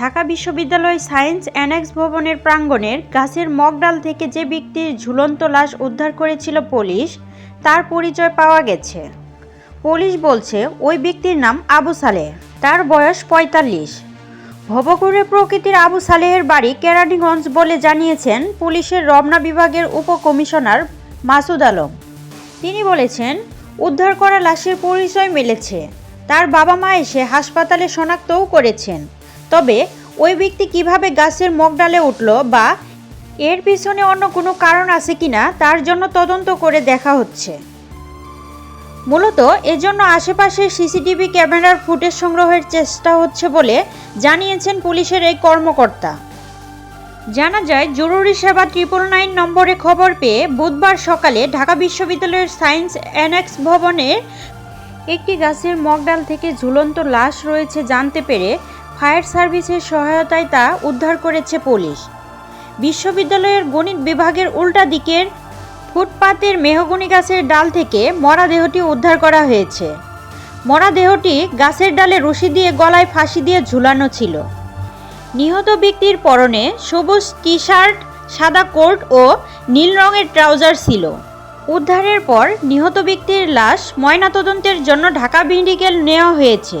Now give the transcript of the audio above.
ঢাকা বিশ্ববিদ্যালয় science annexe ভবনের প্রাঙ্গণের গাছের মগডাল থেকে যে ব্যক্তির ঝুলন্ত লাশ উদ্ধার করেছিল পুলিশ, তার পরিচয় পাওয়া গেছে। পুলিশ বলছে, ওই ব্যক্তির নাম আবু সালেহ। তার বয়স পঁয়তাল্লিশ। ভবঘুরে প্রকৃতির আবু সালেহের বাড়ি কেরানীগঞ্জ বলে জানিয়েছেন পুলিশের রমনা বিভাগের উপকমিশনার মাসুদ আলম। তিনি বলেছেন, উদ্ধার করা লাশের পরিচয় মিলেছে। তার বাবা মা এসে হাসপাতালে শনাক্তও করেছেন। তবে ওই ব্যক্তি কীভাবে গাছের মগডালে উঠল বা এর পিছনে অন্য কোনো কারণ আছে কিনা তার জন্য তদন্ত করে দেখা হচ্ছে। মূলত এজন্য আশেপাশের সিসিটিভি ক্যামেরার ফুটেজ সংগ্রহের চেষ্টা হচ্ছে বলে জানিয়েছেন পুলিশের এই কর্মকর্তা। জানা যায়, জরুরি সেবা ট্রিপল নাইন নম্বরে খবর পেয়ে বুধবার সকালে ঢাকা বিশ্ববিদ্যালয়ের সায়েন্স অ্যানেক্স ভবনে একটি গাছের মগডাল থেকে ঝুলন্ত লাশ রয়েছে জানতে পেরে ফায়ার সার্ভিসের সহায়তায় তা উদ্ধার করেছে পুলিশ। বিশ্ববিদ্যালয়ের গণিত বিভাগের উল্টা দিকের ফুটপাতের মেহগনি গাছের ডাল থেকে মরা দেহটি উদ্ধার করা হয়েছে। মরা দেহটি গাছের ডালে রশি দিয়ে গলায় ফাঁসি দিয়ে ঝুলানো ছিল। নিহত ব্যক্তির পরনে সবুজ টি শার্ট সাদা কোট ও নীল রঙের ট্রাউজার ছিল। উদ্ধারের পর নিহত ব্যক্তির লাশ ময়নাতদন্তের জন্য ঢাকা মেডিকেল নেওয়া হয়েছে।